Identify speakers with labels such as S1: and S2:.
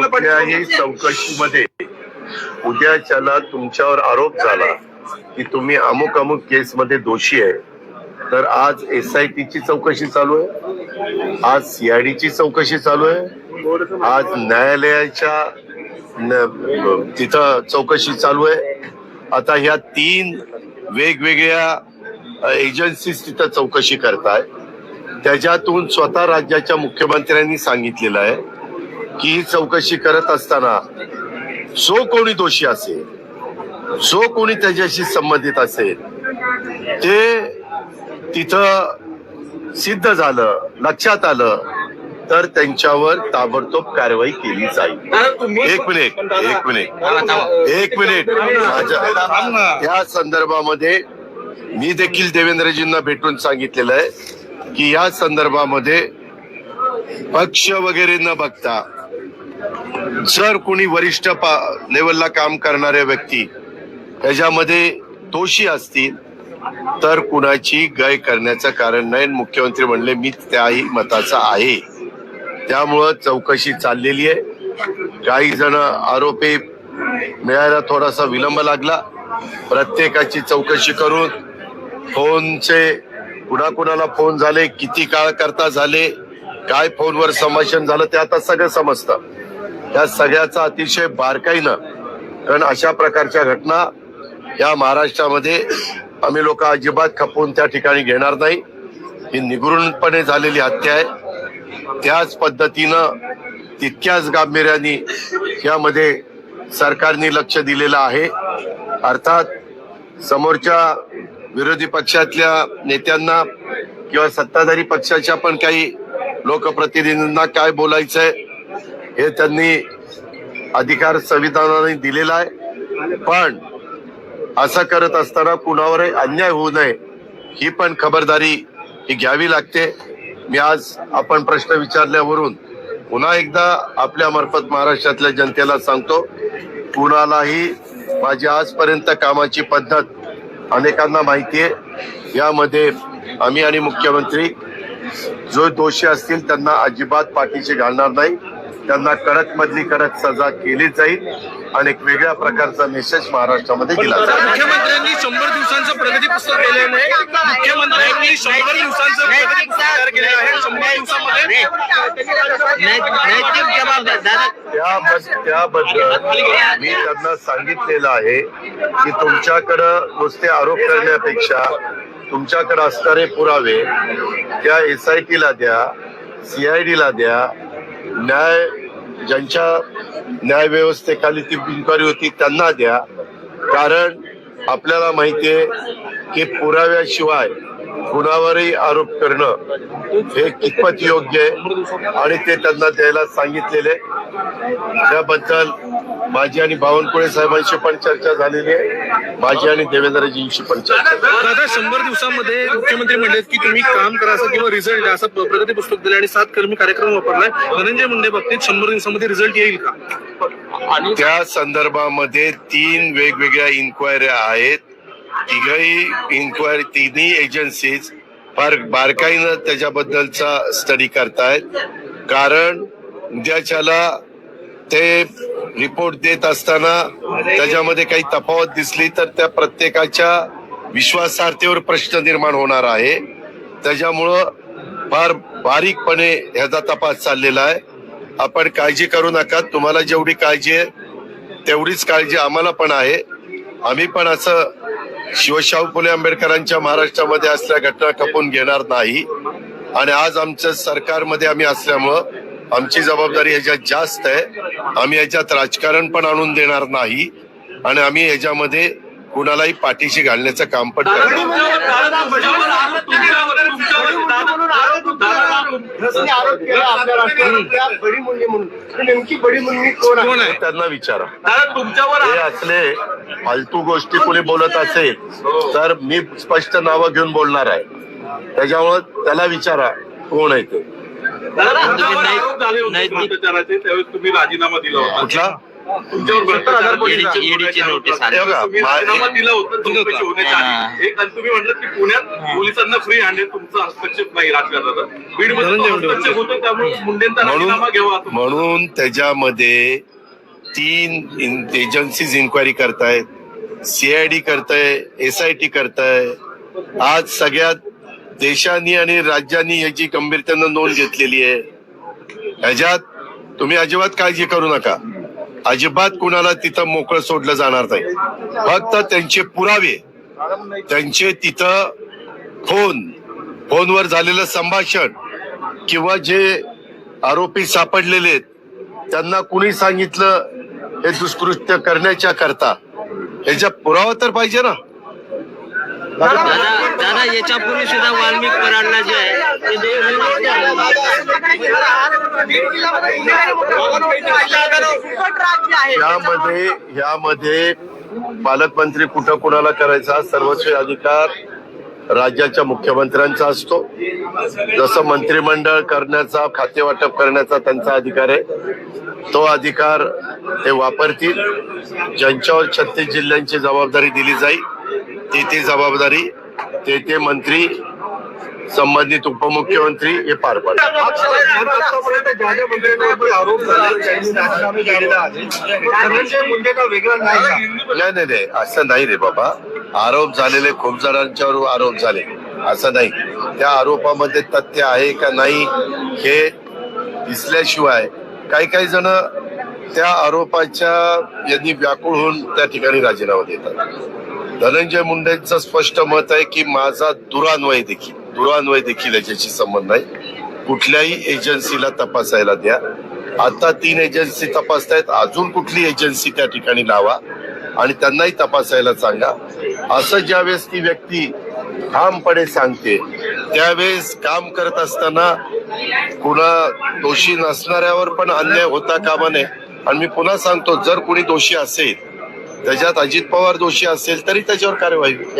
S1: कुठल्याही चौकशीमध्ये उद्याच्याला तुमच्यावर आरोप झाला की तुम्ही अमुक अमुक केस मध्ये दोषी आहे तर आज एस आय ची चौकशी चालू आहे आज सीआयडी ची चौकशी चालू आहे आज न्यायालयाच्या न- तिथं चौकशी चालू आहे. आता ह्या तीन वेगवेगळ्या एजन्सीज तिथं चौकशी करताय. त्याच्यातून स्वतः राज्याच्या मुख्यमंत्र्यांनी सांगितलेलं आहे की ही चौकशी करत असताना जो कोणी दोषी असेल जो कोणी त्याच्याशी संबंधित असेल ते तिथं सिद्ध झालं लक्षात आलं तर त्यांच्यावर ताबडतोब कारवाई केली जाईल. एक मिनिट एक मिनिट. एक मिनिट. या संदर्भामध्ये मी देखील देवेंद्रजींना भेटून सांगितलेलं आहे की या संदर्भामध्ये पक्ष वगैरे न बघता जर कोणी वरिष्ठ पा- लेवलला काम करणाऱ्या व्यक्ती त्याच्यामध्ये दोषी असतील तर कुणाची गय करण्याचं कारण नाही. मुख्यमंत्री म्हणले मी त्याही मताचा आहे. त्यामुळं चौकशी चाललेली आहे. काही जण आरोपी मिळायला थोडासा विलंब लागला. प्रत्येकाची चौकशी करून फोनचे कुणाकुणाला फोन झाले किती काळ करता झाले काय फोनवर संभाषण झालं ते आता सगळं समजतं. त्या सगळ्याचा अतिशय बारकाईनं कारण अशा प्रकारच्या घटना या महाराष्ट्रामध्ये आम्ही लोक अजिबात खपवून त्या ठिकाणी घेणार नाही. ही निगृणपणे झालेली हत्या आहे. त्याच पद्धतीनं तितक्याच गांभीर्याने यामध्ये सरकारने लक्ष दिलेलं आहे. अर्थात समोरच्या विरोधी पक्षातल्या नेत्यांना किंवा सत्ताधारी पक्षाच्या पण काही लोकप्रतिनिधींना काय बोलायचंय हे त्यांनी अधिकार संविधानाने दिलेला आहे. पण असं करत असताना कुणावरही अन्याय होऊ नये ही पण खबरदारी ही घ्यावी लागते. मी आज आपण प्रश्न विचारल्यावरून पुन्हा एकदा आपल्या मार्फत महाराष्ट्रातल्या जनतेला सांगतो कुणालाही माझी आजपर्यंत कामाची पद्धत अनेकांना माहिती आहे. यामध्ये आम्ही आणि मुख्यमंत्री जो दोषी असतील त्यांना अजिबात पाठीशी घालणार नाही. त्यांना कडक मधली कडक सजा केली जाईल आणि एक वेगळ्या प्रकारचा मेसेज महाराष्ट्रामध्ये दिला
S2: मुख्यमंत्र्यांनी शंभर दिवसांचं प्रगती पुस्तक केलेलं आहे. मुख्यमंत्र्यांनी शंभर दिवसांचं प्रगती पुस्तक तयार केलेलं आहे. शंभर दिवसामध्ये
S1: त्याबद्दल मी त्यांना सांगितलेलं आहे की तुमच्याकडं नुसते आरोप करण्यापेक्षा तुमच्याकडे असणारे पुरावे त्या एस आय टीला द्या सीआयडीला द्या न्याय ज्यांच्या न्याय व्यवस्थेखाली ती इन्क्वायरी होती त्यांना द्या. कारण आपल्याला माहिती आहे की पुराव्याशिवाय कुणावरही आरोप करणं हे कितपत योग्य आहे आणि ते त्यांना द्यायला सांगितलेले त्याबद्दल माझी आणि बावनकुळे साहेबांशी पण चर्चा झालेली आहे. माझी आणि चर्चा झाली.
S2: दादा शंभर दिवसामध्ये मुख्यमंत्री म्हणले की तुम्ही काम करा असं किंवा रिझल्ट असं प्रगती पुस्तक दिलं आणि सात कर्मी कार्यक्रम वापरलाय. धनंजय मुंडे बाबतीत शंभर दिवसामध्ये रिझल्ट येईल का?
S1: त्या संदर्भामध्ये तीन वेगवेगळ्या इन्क्वायऱ्या आहेत. तिघही इन्क्वायरी तिन्ही एजन्सीज फार बारकाईनं त्याच्याबद्दलचा स्टडी करतायत. कारण उद्याच्याला ते रिपोर्ट देत असताना त्याच्यामध्ये काही तफावत दिसली तर त्या प्रत्येकाच्या विश्वासार्हतेवर प्रश्न निर्माण होणार आहे. त्याच्यामुळं फार बारीकपणे ह्याचा तपास चाललेला आहे. आपण काळजी करू नका. तुम्हाला जेवढी काळजी आहे तेवढीच काळजी आम्हाला पण आहे. आम्ही पण असं शिवशाहू फुले आंबेडकरांच्या महाराष्ट्रामध्ये असल्या घटना खपून घेणार नाही. आणि आज आमच्या सरकारमध्ये आम्ही असल्यामुळं आमची जबाबदारी ह्याच्यात जास्त आहे. आम्ही याच्यात राजकारण पण आणून देणार नाही आणि आम्ही ह्याच्यामध्ये कुणालाही पाठीशी घालण्याचं काम पण त्यांना विचारा. हे असले फालतू गोष्टी कोणी बोलत असेल तर मी स्पष्ट नावं घेऊन बोलणार आहे. त्याच्यामुळं त्याला विचारा कोण आहे ते?
S3: त्यावेळेस तुम्ही राजीनामा दिला होता पोलिसांना फ्री हँड तुमचा हस्तक्षेप नाही राजकारणाचा बीड हस्तक्षेप होतो त्यामुळे मुंडेंचा राजीनामा घ्यावा
S1: म्हणून त्याच्यामध्ये तीन एजन्सीज इन्क्वायरी करतायत सीआयडी करताय एस आय टी करताय. आज सगळ्यात देशांनी आणि राज्यांनी याची गंभीरतेनं नोंद घेतलेली आहे. ह्याच्यात तुम्ही अजिबात काळजी करू नका. अजिबात कुणाला तिथं मोकळं सोडलं जाणार नाही. फक्त त्यांचे पुरावे त्यांचे तिथं फोन फोनवर झालेलं संभाषण किंवा जे आरोपी सापडलेले आहेत त्यांना कुणी सांगितलं हे दुष्कृत्य करण्याच्या करता? ह्याच्या पुरावा तर पाहिजे ना.
S4: दादा दादा याच्यापूर्वी सुद्धा वाल्मिक कराडला जे आहे ते
S1: यामध्ये यामध्ये पालकमंत्री कुठं कुणाला करायचा सर्वस्वी अधिकार राज्याच्या मुख्यमंत्र्यांचा असतो. जसं मंत्रिमंडळ करण्याचा खाते वाटप करण्याचा त्यांचा अधिकार आहे. तो अधिकार ते वापरतील. ज्यांच्यावर छत्तीस जिल्ह्यांची जबाबदारी दिली जाईल ती ती जबाबदारी ते ते मंत्री संबंधित उपमुख्यमंत्री हे पार?
S5: नाही
S1: नाही नाही असं नाही रे बाबा. आरोप झालेले खूप जणांच्यावर आरोप झाले. असं नाही. त्या आरोपामध्ये तथ्य आहे का नाही हे दिसल्याशिवाय काही काही जण त्या आरोपाच्या यांनी व्याकुळ होऊन त्या ठिकाणी राजीनामा देतात. धनंजय मुंडेंचं स्पष्ट मत आहे की माझा दुरान्वय देखील दुरान्वय देखील याच्याशी संबंध आहे कुठल्याही एजन्सीला तपासायला द्या. आता तीन एजन्सी तपासतायत अजून कुठली एजन्सी त्या ठिकाणी लावा आणि त्यांनाही तपासायला सांगा. असं ज्यावेळेस ती व्यक्ती ठामपणे सांगते त्यावेळेस काम करत असताना कुणा दोषी नसणाऱ्यावर पण अन्याय होता कामा नये. आणि मी पुन्हा सांगतो जर कुणी दोषी असेल त्याच्यात अजित पवार दोषी असेल तरी त्याच्यावर कार्यवाही होईल.